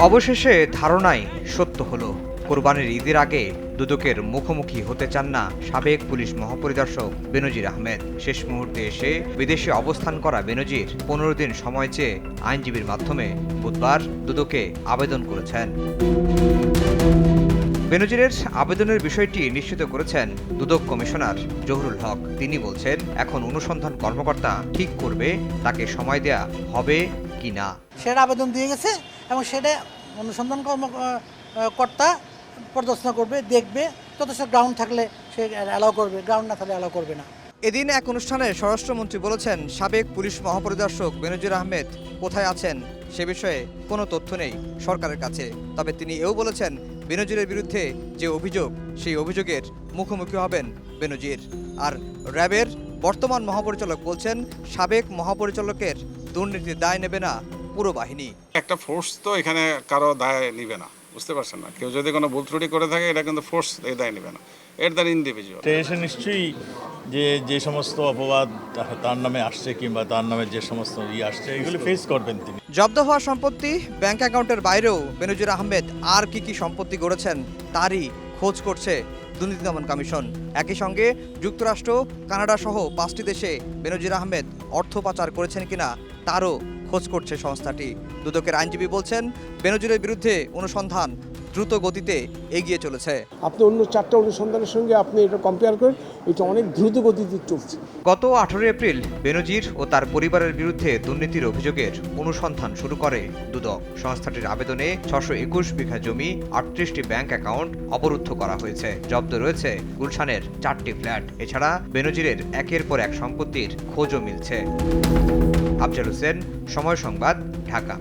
অবশেষে ধারণাই সত্য হলো। কোরবানির ঈদের আগে দুদকের মুখোমুখি হতে চান না সাবেক পুলিশ মহাপরিদর্শক বেনজির আহমেদ। শেষ মুহূর্তে এসে বিদেশে অবস্থান করা বেনজির পনেরো দিন সময় চেয়ে আইনজীবীর মাধ্যমে বুধবার দুদকে আবেদন করেছেন। বেনজিরের আবেদনের বিষয়টি নিশ্চিত করেছেন দুদক কমিশনার জহুরুল হক। তিনি বলছেন, এখন অনুসন্ধান কর্মকর্তা ঠিক করবে, তাকে সময় দেয়া হবে কি না। সেটা আবেদন দিয়ে গেছে এবং সেটা অনুসন্ধান কর্মকর্তা পর্যালোচনা করবে, দেখবে যথেষ্ট গ্রাউন্ড থাকলে সে অ্যালাউ করবে গ্রাউন্ড না থাকলে অ্যালাউ করবে না। এদিন এক অনুষ্ঠানে স্বরাষ্ট্রমন্ত্রী বলেছেন, সাবেক পুলিশ মহাপরিদর্শক বেনজির আহমেদ কোথায় আছেন সে বিষয়ে কোনো তথ্য নেই সরকারের কাছে। তবে তিনি এও বলেছেন, বেনজিরের বিরুদ্ধে যে অভিযোগ, সেই অভিযোগের মুখোমুখি হবেন বেনজির। আর র্যাবের বর্তমান মহাপরিচালক বলছেন, সাবেক মহাপরিচালকের দুর্নীতির দায় নেবে না পুরো বাহিনী। একটা ফোর্স তো এখানে কারও দায় নিবে না বুঝতে পারছেন না? কেউ যদি কোনো ভুল ত্রুটি করে থাকে এটা কিন্তু ফোর্স এই দায় নিবে না। এর দ্বারা ইন্ডিভিজুয়াল এসে নিশ্চয়ই যে যে সমস্ত অপবাদ তার নামে আসছে কিংবা তার নামে যে সমস্ত ই আসছে এগুলি ফেস করবেন তিনি। জব্দ হওয়া সম্পত্তি ব্যাংক অ্যাকাউন্টের বাইরেও বেনজির আহমেদ আর কি কি সম্পত্তি গড়েছেন তারই খোঁজ করছে দুর্নীতি দমন কমিশন। একই সঙ্গে যুক্তরাষ্ট্র কানাডা সহ পাঁচটি দেশে বেনজির আহমেদ অর্থ পাচার করেছেন কিনা তারও খোঁজ করছে সংস্থাটি। দুদকের আইনজীবী বলছেন বেনজিরের বিরুদ্ধে অনুসন্ধান দ্রুত গতিতে এগিয়ে চলেছে। আপনি অন্য চারটা অনুসন্ধানের সঙ্গে আপনি এটা কম্পেয়ার করেন এটা অনেক দ্রুত গতিতে চলছে। গত আঠারোই এপ্রিল বেনজির ও তার পরিবারের বিরুদ্ধে দুর্নীতির অভিযোগের অনুসন্ধান শুরু করে দুদক। সংস্থাটির আবেদনে ছশো একুশ বিঘা জমি আটত্রিশটি ব্যাংক অ্যাকাউন্ট অবরুদ্ধ করা হয়েছে। জব্দ রয়েছে গুলশানের চারটি ফ্ল্যাট। এছাড়া বেনজিরের একের পর এক সম্পত্তির খোঁজও মিলছে। আফজাল হোসেন সময় সংবাদ ঢাকা।